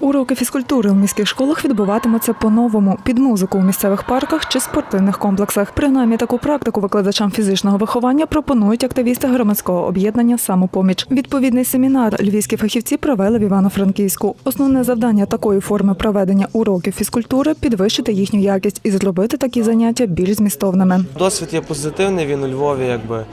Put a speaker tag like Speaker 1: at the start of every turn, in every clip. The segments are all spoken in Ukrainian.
Speaker 1: Уроки фізкультури у міських школах відбуватимуться по-новому під музику у місцевих парках чи спортивних комплексах. Принаймні таку практику викладачам фізичного виховання пропонують активісти громадського об'єднання Самопоміч. Відповідний семінар львівські фахівці провели в Івано-Франківську. Основне завдання такої форми проведення уроків фізкультури підвищити їхню якість і зробити такі заняття більш змістовними.
Speaker 2: Досвід є позитивний, він у Львові якби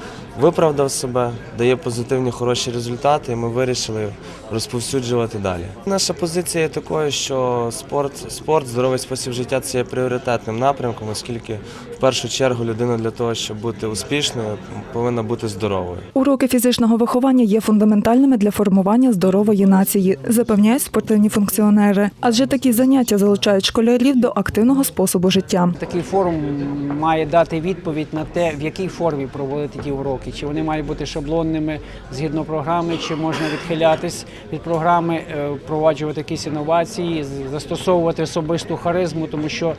Speaker 2: виправдав себе, дає позитивні хороші результати, і ми вирішили розповсюджувати далі. Наша позиція є такою, що спорт, спорт, здоровий спосіб життя це є пріоритетним напрямком, оскільки в першу чергу людина для того, щоб бути успішною, повинна бути здоровою.
Speaker 1: Уроки фізичного виховання є фундаментальними для формування здорової нації, запевняють спортивні функціонери. Адже такі заняття залучають школярів до активного способу життя.
Speaker 3: Такий форум має дати відповідь на те, в якій формі проводити ті уроки. Чи вони мають бути шаблонними згідно програми, чи можна відхилятись від програми, е, впроваджувати якісь інновації, застосовувати особисту харизму, тому що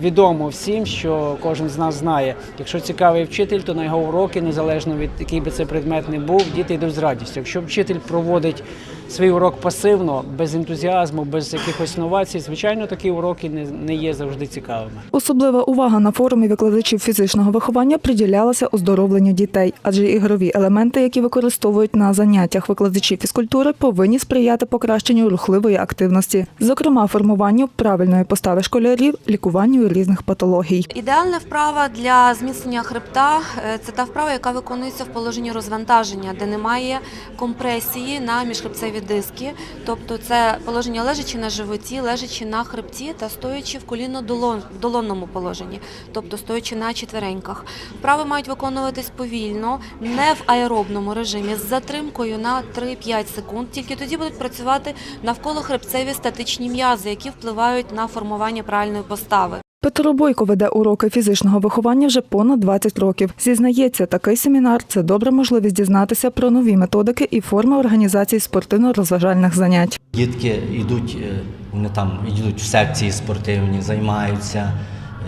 Speaker 3: відомо всім, що кожен з нас знає, якщо цікавий вчитель, то на його уроки, незалежно від який би це предмет не був, діти йдуть з радістю. Якщо вчитель проводить свій урок пасивно, без ентузіазму, без якихось інновацій, звичайно, такі уроки не є завжди цікавими.
Speaker 1: Особлива увага на форумі викладачів фізичного виховання приділялася оздоровленню дітей, адже ігрові елементи, які використовують на заняттях викладачі фізкультури, повинні сприяти покращенню рухливої активності, зокрема формуванню правильної постави школярів, лікуванню різних патологій.
Speaker 4: Ідеальна вправа для зміцнення хребта е, це та вправа, яка виконується в положенні розвантаження, де немає компресії на міжхребцеві диски. Тобто це положення лежачи на животі, лежачи на хребті та стоячи в коліно-долонному положенні, тобто стоячи на четвереньках. Вправи мають виконуватись повільно, не в аеробному режимі, з затримкою на 3-5 секунд. Тільки тоді будуть працювати навколо хребцеві статичні м'язи, які впливають на формування правильної постави.
Speaker 1: Петро Бойко веде уроки фізичного виховання вже понад 20 років. Зізнається, такий семінар це добра можливість дізнатися про нові методики і форми організації спортивно-розважальних занять.
Speaker 5: Дітки йдуть, е, вони там йдуть в секції спортивні, займаються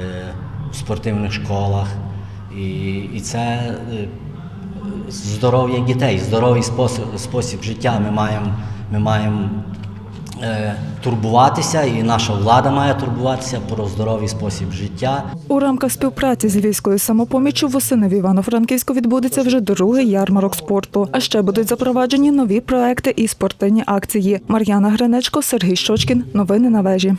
Speaker 5: е, в спортивних школах. І, і це е, здоров'я дітей, здоровий спосіб, спосіб життя. Ми маємо, ми маємо е, турбуватися, і наша влада має турбуватися про здоровий спосіб життя.
Speaker 1: У рамках співпраці з львівською самопоміччю восени в Івано-Франківську відбудеться вже другий ярмарок спорту. А ще будуть запроваджені нові проекти і спортивні акції. Мар'яна Гринечко, Сергій Щочкін. Новини на вежі.